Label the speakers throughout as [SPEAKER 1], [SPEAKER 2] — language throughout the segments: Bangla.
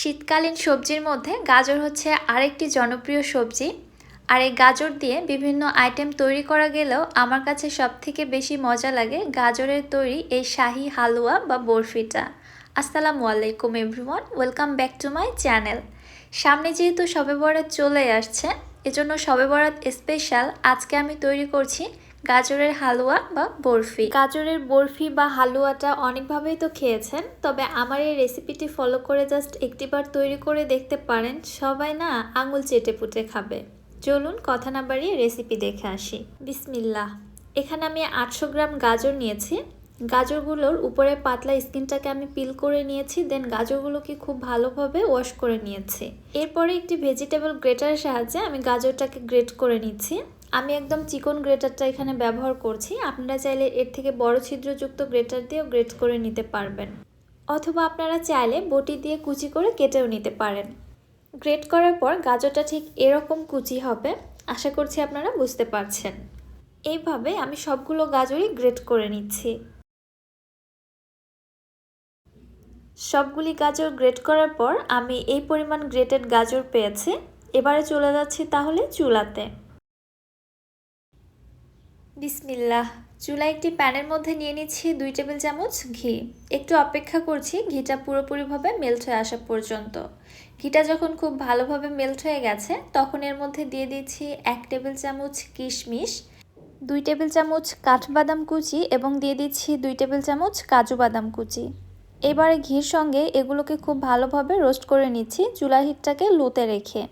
[SPEAKER 1] শীতকালীন সবজির মধ্যে গাজর হচ্ছে আরেকটি জনপ্রিয় সবজি। আর এই গাজর দিয়ে বিভিন্ন আইটেম তৈরি করা গেলেও আমার কাছে সবথেকে বেশি মজা লাগে গাজরের তৈরি এই শাহি হালুয়া বা বরফিটা। আসসালামু আলাইকুম everyone, welcome back to my channel. সামনে যেহেতু সবে বরাত চলে আসছে, এজন্য সবে বরাত স্পেশাল আজকে আমি তৈরি করছি গাজরের হালুয়া বা বরফি। গাজরের বরফি বা হালুয়াটা অনেকভাবেই তো খেয়েছেন, তবে আমার এই রেসিপিটি ফলো করে জাস্ট একটিবার তৈরি করে দেখতে পারেন, সবাই না আঙুল চেটে পুটে খাবে। চলুন কথা না বাড়িয়ে রেসিপি দেখে আসি। বিসমিল্লাহ। এখানে আমি আটশো গ্রাম গাজর নিয়েছি। গাজরগুলোর উপরে পাতলা স্কিনটাকে আমি পিল করে নিয়েছি দেন গাজরগুলোকে খুব ভালোভাবে ওয়াশ করে নিয়েছি। এরপরে একটি ভেজিটেবল গ্রেটারের সাহায্যে আমি গাজরটাকে গ্রেট করে নিচ্ছি। আমি একদম চিকন গ্রেটারটা এখানে ব্যবহার করছি। আপনারা চাইলে এর থেকে বড় ছিদ্রযুক্ত গ্রেটার দিয়েও গ্রেট করে নিতে পারবেন। অথবা আপনারা চাইলে বটি দিয়ে কুচি করে কেটেও নিতে পারেন। গ্রেট করার পর গাজরটা ঠিক এরকম কুচি হবে, আশা করছি আপনারা বুঝতে পারছেন। এইভাবে আমি সবগুলো গাজরই গ্রেট করে নিচ্ছি। সবগুলি গাজর গ্রেট করার পর আমি এই পরিমাণ গ্রেটেড গাজর পেয়েছি। এবারে চলে যাচ্ছি তাহলে চুলাতে। বিসমিল্লাহ। চুলা একটি প্যানের মধ্যে নিয়ে নিচ্ছি দুই টেবিল চামচ ঘি। একটু অপেক্ষা করছি, ঘিটা পুরোপুরিভাবে মেল্ট হয়ে আসা পর্যন্ত। ঘিটা যখন খুব ভালোভাবে মেল্ট হয়ে গেছে, তখন এর মধ্যে দিয়ে দিচ্ছি এক টেবিল চামচ কিশমিশ, দুই টেবিল চামচ কাঠবাদাম কুচি এবং দিয়ে দিচ্ছি দুই টেবিল চামচ কাজু বাদাম কুচি। এবারে ঘির সঙ্গে এগুলোকে খুব ভালোভাবে রোস্ট করে নিচ্ছি চুলা হিটটাকে লোতে রেখে।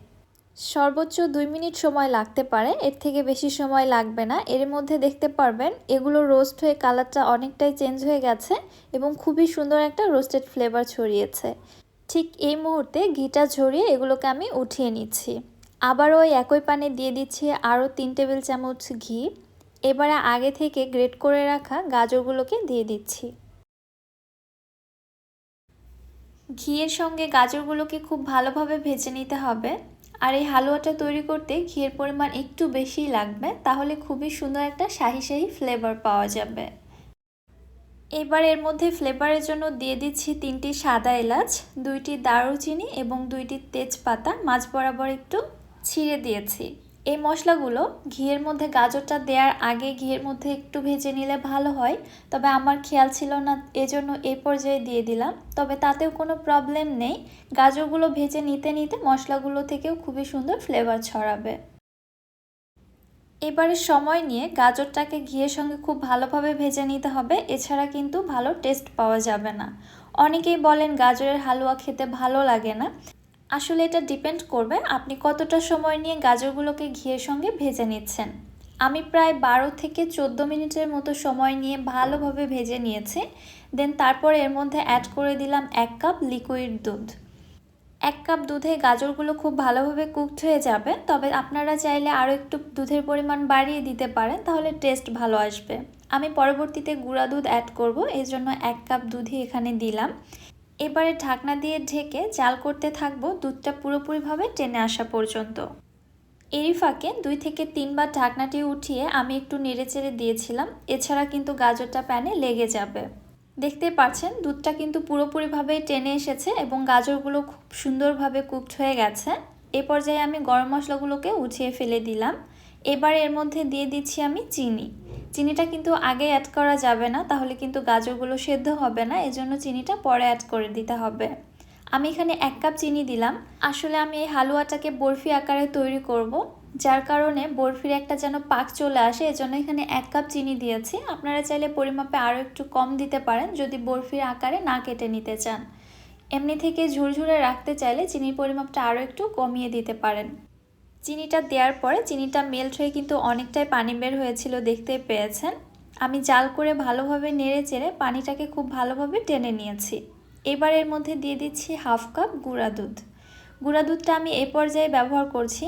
[SPEAKER 1] সর্বোচ্চ দুই মিনিট সময় লাগতে পারে, এর থেকে বেশি সময় লাগবে না। এর মধ্যে দেখতে পারবেন, এগুলো রোস্ট হয়ে কালারটা অনেকটাই চেঞ্জ হয়ে গেছে এবং খুবই সুন্দর একটা রোস্টেড ফ্লেভার ছড়িয়েছে। ঠিক এই মুহূর্তে ঘিটা ঝরিয়ে এগুলোকে আমি উঠিয়ে নিচ্ছি। আবারও ওই একই পানে দিয়ে দিচ্ছি আরও তিন টেবিল চামচ ঘি। এবারে আগে থেকে গ্রেট করে রাখা গাজরগুলোকে দিয়ে দিচ্ছি। ঘিয়ের সঙ্গে গাজরগুলোকে খুব ভালোভাবে ভেজে নিতে হবে। আর এই হালুয়াটা তৈরি করতে ঘিয়ের পরিমাণ একটু বেশি লাগবে, তাহলে খুবই সুন্দর একটা শাহি শাহি ফ্লেভার পাওয়া যাবে। এবার এর মধ্যে ফ্লেভারের জন্য দিয়ে দিচ্ছি তিনটি সাদা এলাচ, দুইটি দারুচিনি এবং দুইটি তেজপাতা। মাছ বরাবর একটু ছিঁড়ে দিয়েছি। এই মশলাগুলো ঘিয়ের মধ্যে গাজরটা দেওয়ার আগে ঘিয়ের মধ্যে একটু ভেজে নিলে ভালো হয়। তবে আমার খেয়াল ছিল না, এজন্য এই পর্যায়ে দিয়ে দিলাম। তবে তাতেও কোনো প্রবলেম নেই। গাজরগুলো ভেজে নিতে নিতে মশলাগুলো থেকেও খুবই সুন্দর ফ্লেভার ছড়াবে। এবারে সময় নিয়ে গাজরটাকে ঘিয়ের সঙ্গে খুব ভালোভাবে ভেজে নিতে হবে। এছাড়া কিন্তু ভালো টেস্ট পাওয়া যাবে না। অনেকেই বলেন গাজরের হালুয়া খেতে ভালো লাগে না। আসলে এটা ডিপেন্ড করবে আপনি কতটা সময় নিয়ে গাজরগুলোকে ঘিয়ের সঙ্গে ভেজে নিচ্ছেন। আমি প্রায় বারো থেকে চোদ্দ মিনিটের মতো সময় নিয়ে ভালোভাবে ভেজে নিয়েছি। দেন তারপর এর মধ্যে অ্যাড করে দিলাম এক কাপ লিকুইড দুধ। এক কাপ দুধে গাজরগুলো খুব ভালোভাবে কুকড হয়ে যাবে। তবে আপনারা চাইলে আরও একটু দুধের পরিমাণ বাড়িয়ে দিতে পারেন, তাহলে টেস্ট ভালো আসবে। আমি পরবর্তীতে গুঁড়া দুধ অ্যাড করব এই জন্য এক কাপ দুধই এখানে দিলাম। এবারে ঢাকনা দিয়ে ঢেকে জাল করতে থাকব দুধটা পুরোপুরিভাবে টেনে আসা পর্যন্ত। এরই ফাঁকে দুই থেকে তিনবার ঢাকনাটি উঠিয়ে আমি একটু নেড়েচেড়ে দিয়েছিলাম, এছাড়া কিন্তু গাজরটা প্যানে লেগে যাবে। দেখতে পাচ্ছেন, দুধটা কিন্তু পুরোপুরিভাবে টেনে এসেছে এবং গাজরগুলো খুব সুন্দরভাবে কুকড হয়ে গেছে। এ পর্যায়ে আমি গরম মশলাগুলোকে উঠিয়ে ফেলে দিলাম। এবার এর মধ্যে দিয়ে দিচ্ছি আমি চিনি। চিনিটা কিন্তু আগে অ্যাড করা যাবে না, তাহলে কিন্তু গাজরগুলো সেদ্ধ হবে না, এজন্য চিনিটা পরে অ্যাড করে দিতে হবে। আমি এখানে এক কাপ চিনি দিলাম। আসলে আমি এই হালুয়াটাকে বরফি আকারে তৈরি করব। যার কারণে বরফির একটা যেন পাক চলে আসে, এজন্য এখানে এক কাপ চিনি দিয়েছি। আপনারা চাইলে পরিমাপে আরও একটু কম দিতে পারেন, যদি বরফির আকারে না কেটে নিতে চান। এমনি থেকে ঝুরঝুরে রাখতে চাইলে চিনির পরিমাপটা আরও একটু কমিয়ে দিতে পারেন। চিনিটা দেওয়ার পরে চিনিটা মেল্ট হয়ে কিন্তু অনেকটাই পানি বের হয়েছিল দেখতে পেয়েছেন। আমি জাল করে ভালোভাবে নেড়ে চেড়ে পানিটাকে খুব ভালোভাবে টেনে নিয়েছি। এবার এর মধ্যে দিয়ে দিচ্ছি হাফ কাপ গুঁড়া দুধ। গুঁড়া দুধটা আমি এ পর্যায়ে ব্যবহার করছি।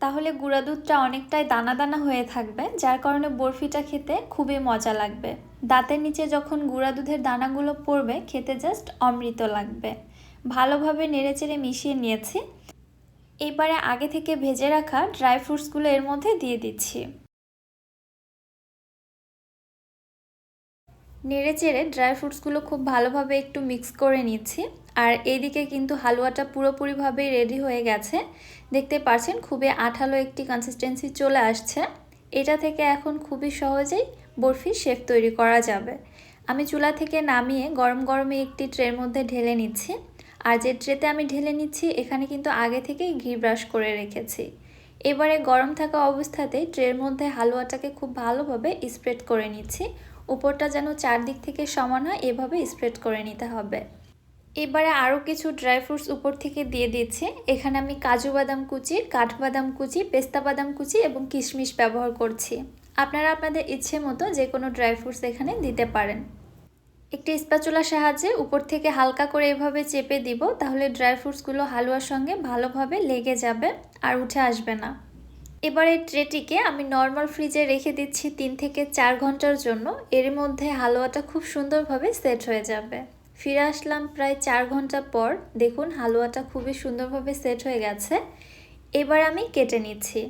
[SPEAKER 1] তাহলে গুঁড়া দুধটা অনেকটাই দানা দানা হয়ে থাকবে, যার কারণে বরফিটা খেতে খুবই মজা লাগবে। দাঁতের নিচে যখন গুঁড়া দুধের দানাগুলো পড়বে, খেতে জাস্ট অমৃত লাগবে। ভালোভাবে নেড়েচেড়ে মিশিয়ে নিয়েছি। এবারে আগে থেকে ভেজে রাখা ড্রাই ফ্রুটসগুলো এর মধ্যে দিয়ে দিচ্ছি। নেড়ে চেড়ে ড্রাই ফ্রুটসগুলো খুব ভালোভাবে একটু মিক্স করে নিচ্ছি। আর এইদিকে কিন্তু হালুয়াটা পুরোপুরিভাবেই রেডি হয়ে গেছে। দেখতে পাচ্ছেন খুবই আঠালো একটি কনসিস্টেন্সি চলে আসছে। এটা থেকে এখন খুবই সহজেই বরফি শেপ তৈরি করা যাবে। আমি চুলা থেকে নামিয়ে গরম গরমে একটি ট্রের মধ্যে ঢেলে নিচ্ছি। আর যে ট্রেতে আমি ঢেলে নিচ্ছি, এখানে কিন্তু আগে থেকেই ঘি ব্রাশ করে রেখেছি। এবারে গরম থাকা অবস্থাতে ট্রের মধ্যে হালুয়াটাকে খুব ভালোভাবে স্প্রেড করে নিচ্ছি। উপরটা যেন চারদিক থেকে সমান হয়, এভাবে স্প্রেড করে নিতে হবে। এবারে আরও কিছু ড্রাই ফ্রুটস উপর থেকে দিয়ে দিচ্ছি। এখানে আমি কাজু বাদাম কুচি কাঠবাদাম কুচি, পেস্তা বাদাম কুচি এবং কিশমিশ ব্যবহার করছি। আপনারা আপনাদের ইচ্ছে মতো যে কোনো ড্রাই ফ্রুটস এখানে দিতে পারেন। একটি স্প্যাচুলার সাহায্যে উপর থেকে হালকা করে এভাবে চেপে দিব, তাহলে ড্রাই ফ্রুটসগুলো হালুয়ার সঙ্গে ভালোভাবে লেগে যাবে আর উঠে আসবে না। এবার এই ট্রেটিকে আমি নর্মাল ফ্রিজে রেখে দিচ্ছি তিন থেকে চার ঘণ্টার জন্য। এর মধ্যে হালুয়াটা খুব সুন্দরভাবে সেট হয়ে যাবে। ফিরে আসলাম প্রায় চার ঘণ্টা পর। দেখুন, হালুয়াটা খুবই সুন্দরভাবে সেট হয়ে গেছে। এবার আমি কেটে নিচ্ছি।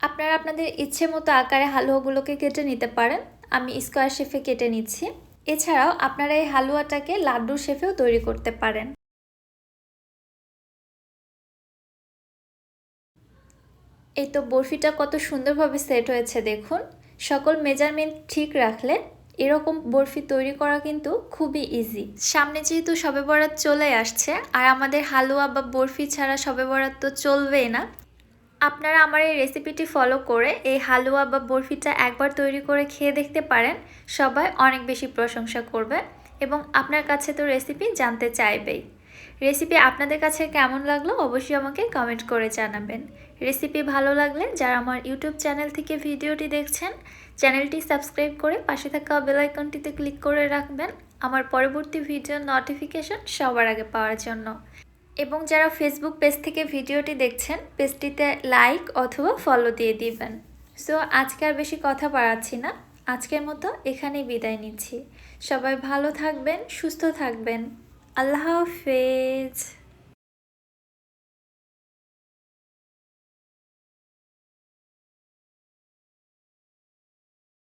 [SPEAKER 1] আপনারা আপনাদের ইচ্ছে মতো আকারে হালুয়াগুলোকে কেটে নিতে পারেন। আমি স্কোয়ার শেফে কেটে নিচ্ছি। এছাড়াও আপনারা এই হালুয়াটাকে লাড্ডুর শেফেও তৈরি করতে পারেন। এই তো বরফিটা কত সুন্দরভাবে সেট হয়েছে দেখুন। সকল মেজারমেন্ট ঠিক রাখলে এরকম বরফি তৈরি করা কিন্তু খুবই ইজি সামনে যেহেতু সবে বরাত চলে আসছে, আর আমাদের হালুয়া বা বরফি ছাড়া সবে বরাত তো চলবেই না আপনারা আমার এই রেসিপিটি ফলো করে এই হালুয়া বা বরফিটা একবার তৈরি করে খেয়ে দেখতে পারেন। সবাই অনেক বেশি প্রশংসা করবে এবং আপনার কাছে তো রেসিপি জানতে চাইবেই। রেসিপি আপনাদের কাছে কেমন লাগল অবশ্যই আমাকে কমেন্ট করে জানাবেন। রেসিপি ভালো লাগলে যারা আমার ইউটিউব চ্যানেল থেকে ভিডিওটি দেখছেন চ্যানেলটি সাবস্ক্রাইব করে পাশে থাকা বেলাইকনটিতে ক্লিক করে রাখবেন। আমার পরবর্তী ভিডিও নোটিফিকেশন সবার আগে পাওয়ার জন্য। এবং যারা ফেসবুক পেজ থেকে ভিডিওটি দেখছেন পেজটিতে লাইক অথবা ফলো দিয়ে দিবেন। সো আজকে আর বেশি কথা বাড়াচ্ছি না। আজকের মতো এখানেই বিদায় নিচ্ছি। সবাই ভালো থাকবেন, সুস্থ থাকবেন। আল্লাহ হাফেজ।